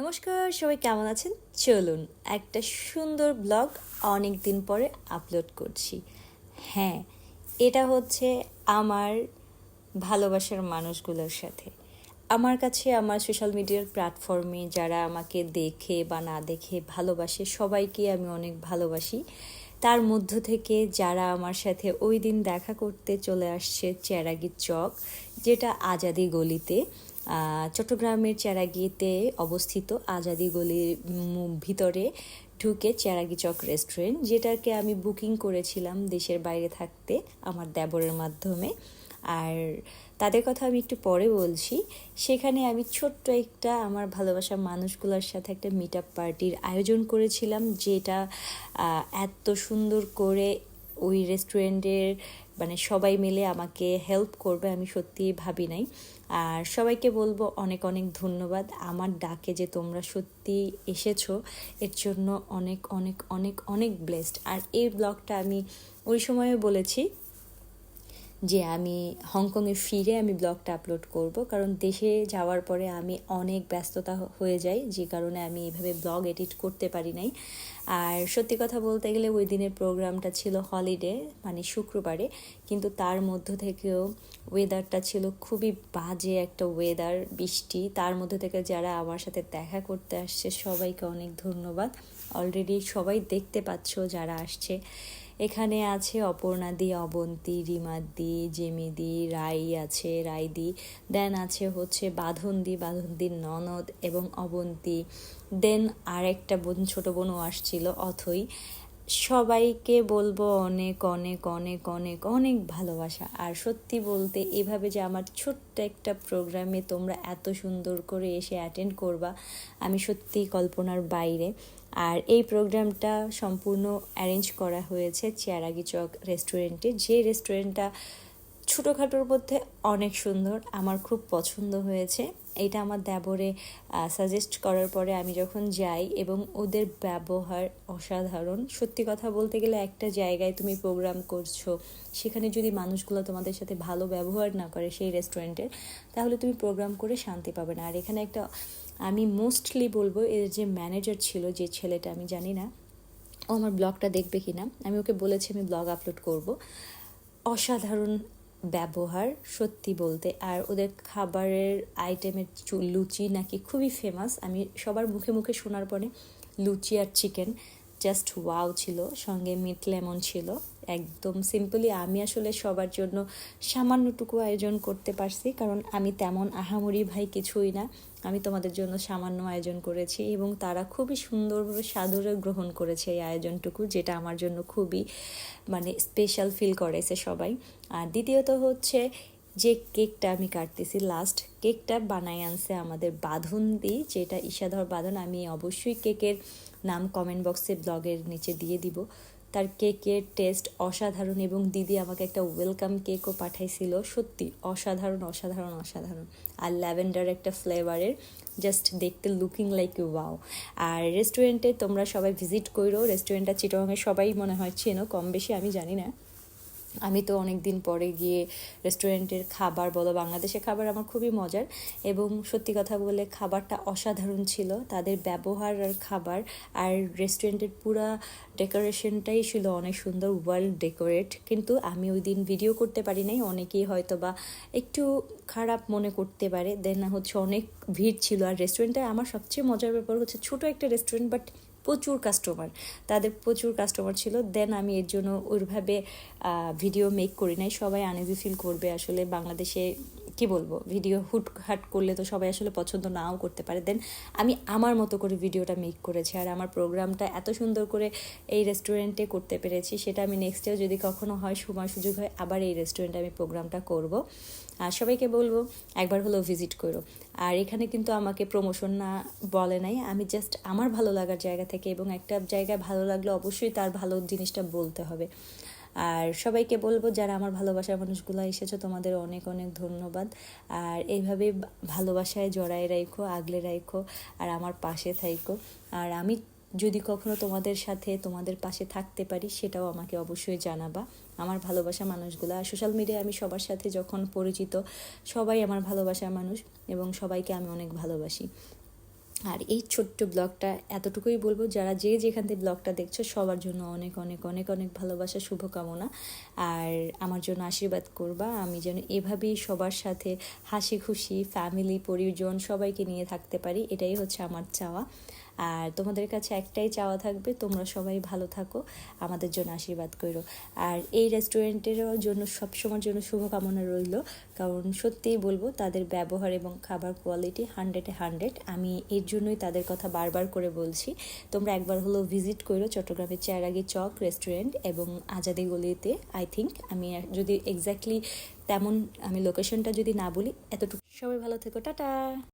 নমস্কার, সবাই কেমন আছেন? চলুন একটা সুন্দর ব্লগ অনেক দিন পরে আপলোড করছি। হ্যাঁ এটা হচ্ছে আমার ভালোবাসার মানুষগুলোর সাথে। আমার কাছে আমার সোশ্যাল মিডিয়ার প্ল্যাটফর্মে যারা আমাকে দেখে বা না দেখে ভালোবাসে, সবাইকে আমি অনেক ভালোবাসি। তার মধ্য থেকে যারা আমার সাথে ওই দিন দেখা করতে চলে আসছে চেরাগি চক, যেটা আজাদি গলিতে চট্টগ্রামের চেরাগিতে অবস্থিত আজাদি গলির ভিতরে ঢুকে চেরাগি চক রেস্টুরেন্ট, যেটাকে আমি বুকিং করেছিলাম দেশের বাইরে থাকতে আমার দেবরের মাধ্যমে। আর তাদের কথা আমি একটু পরে বলছি, সেখানে আমি ছোট্ট একটা আমার ভালোবাসার মানুষগুলোর সাথে একটা মিট আপ পার্টির আয়োজন করেছিলাম, যেটা এত সুন্দর করে ওই রেস্টুরেন্টের মানে সবাই মিলে আমাকে হেল্প করবে, আমি সত্যি ভাবি নাই। আর সবাইকে বলব, অনেক অনেক ধন্যবাদ। আমার ডাকে যে তোমরা সত্যি এসেছ, এর জন্য অনেক অনেক অনেক অনেক ব্লেসড আর এই ব্লগটা আমি ওই সময়ে বলেছি যে আমি হংকংয়ে ফিরে আমি ব্লগটা আপলোড করব। কারণ দেশে যাওয়ার পরে আমি অনেক ব্যস্ততা হয়ে যাই, যে কারণে আমি এভাবে ব্লগ এডিট করতে পারি নাই। আর সত্যি কথা বলতে গেলে ওই দিনের প্রোগ্রামটা ছিল হলিডে মানে শুক্রবারে। কিন্তু তার মধ্য থেকেও ওয়েদারটা ছিল খুবই বাজে একটা ওয়েদার বৃষ্টি। তার মধ্যে থেকে যারা আমার সাথে দেখা করতে আসছে, সবাইকে অনেক ধন্যবাদ। অলরেডি সবাই দেখতে পাচ্ছ যারা আসছে। এখানে আছে অপর্ণাদি, অবন্তী, রিমাদি, জেমিদি, রাই আছে, রাইদি। দেন আছে হচ্ছে বাঁধনদি, বাঁধনদির ননদ এবং অবন্তি। দেন আরেকটা বোন, ছোট বোনও আসছিল, অথই। সবাইকে বলব অনেক অনেক অনেক অনেক অনেক ভালোবাসা। আর সত্যি বলতে এভাবে যে আমার ছোট্ট একটা প্রোগ্রামে তোমরা এত সুন্দর করে এসে অ্যাটেন্ড করবা, আমি সত্যি কল্পনার বাইরে। আর এই প্রোগ্রামটা সম্পূর্ণ অ্যারেঞ্জ করা হয়েছে চেয়ারাগি চক রেস্টুরেন্টে যে রেস্টুরেন্টটা ছোটোখাটোর মধ্যে অনেক সুন্দর, আমার খুব পছন্দ হয়েছে। এটা আমার দেবরে সাজেস্ট করার পরে আমি যখন যাই এবং ওদের ব্যবহার অসাধারণ। সত্যি কথা বলতে গেলে একটা জায়গায় তুমি প্রোগ্রাম করছ, সেখানে যদি মানুষগুলো তোমাদের সাথে ভালো ব্যবহার না করে সেই রেস্টুরেন্টের তাহলে তুমি প্রোগ্রাম করে শান্তি পাবে না। আর এখানে একটা আমি মোস্টলি বলব, এর যে ম্যানেজার ছিল, যে ছেলেটা, আমি জানি না, ও আমার ব্লগটা দেখবে কি না আমি ওকে বলেছি আমি ব্লগ আপলোড করব। অসাধারণ ব্যবহার সত্যি বলতে। আর ওদের খাবারের আইটেমের লুচি নাকি খুবই ফেমাস আমি সবার মুখে মুখে শোনার পরে লুচি আর চিকেন জাস্ট ওয়াও ছিল। সঙ্গে মিট লেমন ছিল। একদম সিম্পলি আমি আসলে সবার জন্য সামান্যটুকু আয়োজন করতে পারছি, কারণ আমি তেমন আহামরি ভাই কিছুই না। আমি তোমাদের জন্য সামান্য আয়োজন করেছি এবং তারা খুবই সুন্দরভাবে সাদরে গ্রহণ করেছে এই আয়োজনটুকু, যেটা আমার জন্য খুবই মানে স্পেশাল ফিল করেছে সবাই। আর দ্বিতীয়ত হচ্ছে যে কেকটা আমি কাটতেছি লাস্ট কেকটা বানাই আনছে আমাদের বাঁধন দি যেটা ঈশাধর বাঁধন, আমি অবশ্যই কেকের নাম কমেন্ট বক্সে ব্লগের নিচে দিয়ে দিব। তার কেকের টেস্ট অসাধারণ এবং দিদি আমাকে একটা ওয়েলকাম কেকও পাঠাইছিল। সত্যি, অসাধারণ অসাধারণ অসাধারণ। আর ল্যাভেন্ডার একটা ফ্লেভারের, জাস্ট দেখতে লুকিং লাইক ইউ ওয়াও। আর রেস্টুরেন্টে তোমরা সবাই ভিজিট করো রেস্টুরেন্টটা চিটংয়ে সবাই মনে হয় চেনো কম বেশি আমি জানি না। আমি তো অনেক দিন পরে গিয়ে রেস্টুরেন্টের খাবার বলো, বাংলাদেশের খাবার আমার খুবই মজার এবং সত্যি কথা বলে খাবারটা অসাধারণ ছিল। তাদের ব্যবহার আর খাবার আর রেস্টুরেন্টের পুরা ডেকোরেশনটাই ছিল অনেক সুন্দর ওয়ার্ল্ড ডেকোরেট কিন্তু আমি ওই দিন ভিডিও করতে পারি নাই, অনেকেই হয়তো বা একটু খারাপ মনে করতে পারে। দেন হচ্ছে অনেক ভিড় ছিল। আর রেস্টুরেন্টটা আমার সবচেয়ে মজার ব্যাপার হচ্ছে ছোট একটা রেস্টুরেন্ট বাট প্রচুর কাস্টমার তাদের প্রচুর কাস্টমার ছিল। দেন আমি এর জন্য ওইভাবে ভিডিও মেক করি নাই। সবাই আনইজি ফিল করবে। আসলে বাংলাদেশে কি বলব ভিডিও হুট হাট করলে তো সবাই আসলে পছন্দ নাও করতে পারে। দেন আমি আমার মতো করে ভিডিওটা মেক করেছি আর আমার প্রোগ্রামটা এত সুন্দর করে এই রেস্টুরেন্টে করতে পেরেছি, সেটা আমি নেক্সটেও যদি কখনো হয়, সময় সুযোগ হয়, আবার এই রেস্টুরেন্টে আমি প্রোগ্রামটা করব। আর সবাইকে বলব, একবার হলেও ভিজিট করো। আর এখানে কিন্তু আমাকে প্রমোশন না বলে নাই, আমি জাস্ট আমার ভালো লাগার জায়গা থেকে এবং একটা জায়গায় ভালো লাগলে অবশ্যই তার ভালো জিনিসটা বলতে হবে। আর সবাইকে বলব, যারা আমার ভালোবাসার মানুষগুলো এসেছ, তোমাদের অনেক অনেক ধন্যবাদ। আর এইভাবে ভালোবাসায় জড়ায় রাখো আগলে রাখো আর আমার পাশে থাইকো। আর আমি যদি কখনো তোমাদের সাথে, তোমাদের পাশে থাকতে পারি, সেটাও আমাকে অবশ্যই জানাবা। আমার ভালোবাসা মানুষগুলো, আর সোশ্যাল মিডিয়ায় আমি সবার সাথে যখন পরিচিত, সবাই আমার ভালোবাসার মানুষ এবং সবাইকে আমি অনেক ভালোবাসি। আর এই ছোট্ট ব্লগটা এতটুকুই বলব, যারা যে যেখান থেকে ব্লগটা দেখছ, সবার জন্য অনেক অনেক অনেক অনেক ভালোবাসা, শুভকামনা। আর আমার জন্য আশীর্বাদ করবা, আমি যেন এভাবেই সবার সাথে হাসি খুশি ফ্যামিলি পরিজন সবাইকে নিয়ে থাকতে পারি, এটাই হচ্ছে আমার চাওয়া। আর তোমাদের কাছে একটাই চাওয়া থাকবে, তোমরা সবাই ভালো থাকো, আমাদের জন্য আশীর্বাদ করো। আর এই রেস্টুরেন্টেরও জন্য, সবসময়ের জন্য শুভকামনা রইল, কারণ সত্যিই বলব, তাদের ব্যবহার এবং খাবার কোয়ালিটি হান্ড্রেডে হান্ড্রেড আমি এর জন্যই তাদের কথা বারবার করে বলছি, তোমরা একবার হলো ভিজিট করো চট্টগ্রামের চেয়ারাগি চক রেস্টুরেন্ট এবং আজাদি গলিতে। আই থিঙ্ক আমি যদি এক্স্যাক্টলি তেমন, আমি লোকেশনটা যদি না বলি, এতটুকু। সবাই ভালো থেকো, টাটা!